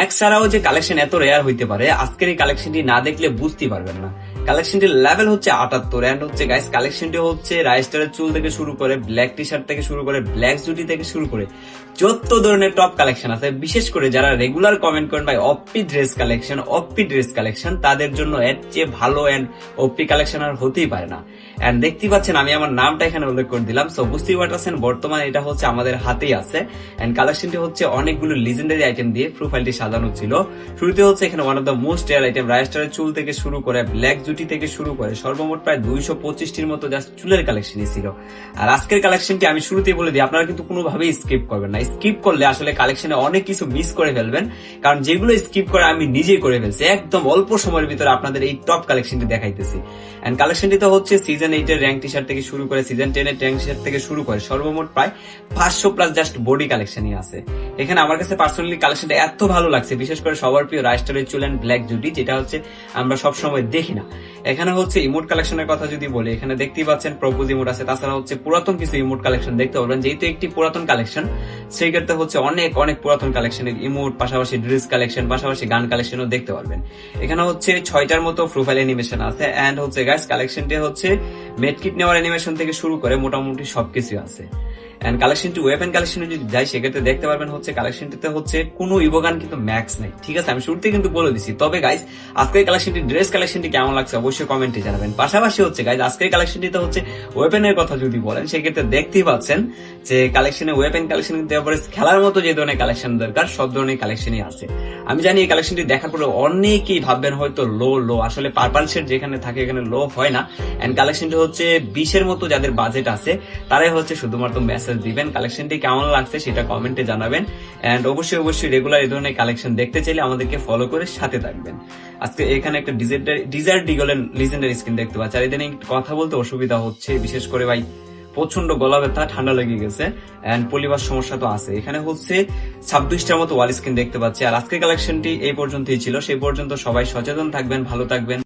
Max ছাড়াও যে collection এত রেয়ার হইতে পারে, আজকের এই কালেকশনটি না দেখলে বুঝতে পারবেন না। কালেকশনটির লেভেল হচ্ছে আটাত্তর অ্যান্ড হচ্ছে গাইস কালেকশনটি হচ্ছে রাইস্টারের চুল থেকে শুরু করে ব্ল্যাক টি শার্ট থেকে শুরু করে ব্ল্যাক জুটি থেকে শুরু করে, যত ধরনের টপ কালেকশন আছে, বিশেষ করে যারা রেগুলার কমেন্ট করেন ভাই Opi dress collection Opi dress collection তাদের জন্য এর চেয়ে ভালো অ্যান্ড অপি কালেকশন আর হতেই পারে না। এন্ড দেখতেই পাচ্ছেন, আমি আমার নামটা এখানে উল্লেখ করে দিলাম। সো বুঝতেই পারতেছেন, বর্তমানে এটা হচ্ছে আমাদের হাতেই আছে। এন্ড কালেকশনটি হচ্ছে অনেকগুলো লিজেন্ডারি আইটেম দিয়ে প্রোফাইলটি সাজানো ছিল। শুরুতে হচ্ছে এখানে one of the most rare item রাইস্টারের চুল থেকে শুরু করে ব্ল্যাক জুটি থেকে শুরু করে সর্বমোট প্রায় দুইশো পঁচিশটির মতো জাস্ট চুলের কালেকশনই ছিল। আর আজকের কালেকশনটি আমি শুরুতেই বলে দিই, আপনারা কিন্তু কোনোভাবেই স্কিপ করবেন না। স্কিপ করলে আসলে কালেকশনে অনেক কিছু মিস করে ফেলবেন। কারণ যেগুলো স্কিপ করে আমি নিজেই করে ফেলছি। একদম অল্প সময়ের ভিতরে আপনাদের এই টপ কালেকশনটি দেখাইতেছি। এন্ড কালেকশনটি তো হচ্ছে সিজন এইটের র্যাঙ্ক টি শার্ট থেকে শুরু করে সিজন টেনের র্যাঙ্ক টি শার্ট থেকে শুরু করে সর্বমোট প্রায় পাঁচশো প্লাস জাস্ট বডি কালেকশনই আছে। এখানে আমার কাছে পার্সোনালি কালেকশনটা এত ভালো লাগছে, বিশেষ করে সবার প্রিয় রাইস্টারের চুল অ্যান্ড ব্ল্যাক জুটি যেটা হচ্ছে আমরা সব সময় দেখি না। এখানে হচ্ছে ইমোট কালেকশনের কথা যদি বলি, এখানে দেখতেই পাচ্ছেন প্রপোজ ইমোট আছে, তাছাড়া হচ্ছে পুরাতন কিছু ইমোট কালেকশন দেখতে পারবেন। যেহেতু একটি পুরাতন কালেকশন সেই ক্ষেত্রে হচ্ছে অনেক অনেক পুরাতন কালেকশনের ইমোট পাশাপাশি ড্রেস কালেকশন পাশাপাশি গান কালেকশনও দেখতে পারবেন। এখানে হচ্ছে ছয়টার মতো প্রোফাইল অ্যানিমেশন আছে এন্ড হচ্ছে গাইস কালেকশনটি হচ্ছে মেডকিট নেওয়ার অ্যানিমেশন থেকে শুরু করে মোটামুটি সবকিছু আছে। এন্ড কালেকশনটি ওয়েপেন কালেকশনে যদি যাই, সেক্ষেত্রে দেখতে পারবেন হচ্ছে কালেকশনটিতে হচ্ছে কোনো ইভোগান কিন্তু ম্যাক্স নেই। ঠিক আছে, আমি শুরুতে কিন্তু বলে দিছি। তবে গাইস আজকের কালেকশনটি ড্রেস কালেকশনটি কেমন লাগছে অবশ্যই কমেন্টে জানাবেন। পাশাপাশি হচ্ছে গাইস আজকের কালেকশনটিতে হচ্ছে ওয়েপেনের কথা যদি বলেন, সেক্ষেত্রে দেখতেই পাচ্ছেন যে কালেকশনে ওয়েপেন কালেকশন কিন্তু এবারে খেলার মতো যে ধরনের কালেকশন দরকার, সব ধরনের কালেকশনই আছে। আমি জানি এই কালেকশনটি দেখার পরে অনেকেই ভাববেন হয়তো লো লো আসলে পার্পাল শেড যেখানে থাকে এখানে লো হয় না। এন্ড কালেকশনটি হচ্ছে বিশের মতো যাদের বাজেট আছে, তারাই হচ্ছে শুধুমাত্র মেসেজ দিবেন। কালেকশনটি কেমন লাগছে সেটা কমেন্টে জানাবেন। এন্ড অবশ্যই অবশ্যই রেগুলার এই ধরনের কালেকশন দেখতে চাইলে আমাদেরকে ফলো করে সাথে থাকবেন। আজকে এখানে একটা ডিজার্ট ডিগলের লিজেন্ডারি স্কিন দেখতে পাচ্ছি। আর ইদানিং কথা বলতে অসুবিধা হচ্ছে। বিশেষ করে ভাই প্রচণ্ড গলা ব্যথা, ঠান্ডা লেগে গেছে। এন্ড পলিবার সমস্যা তো আছে। এখানে হচ্ছে ছাব্বিশটার মতো ওয়াল স্ক্রিন দেখতে পাচ্ছি। আর আজকের কালেকশনটি এই পর্যন্তই ছিল। সেই পর্যন্ত সবাই সচেতন থাকবেন, ভালো থাকবেন।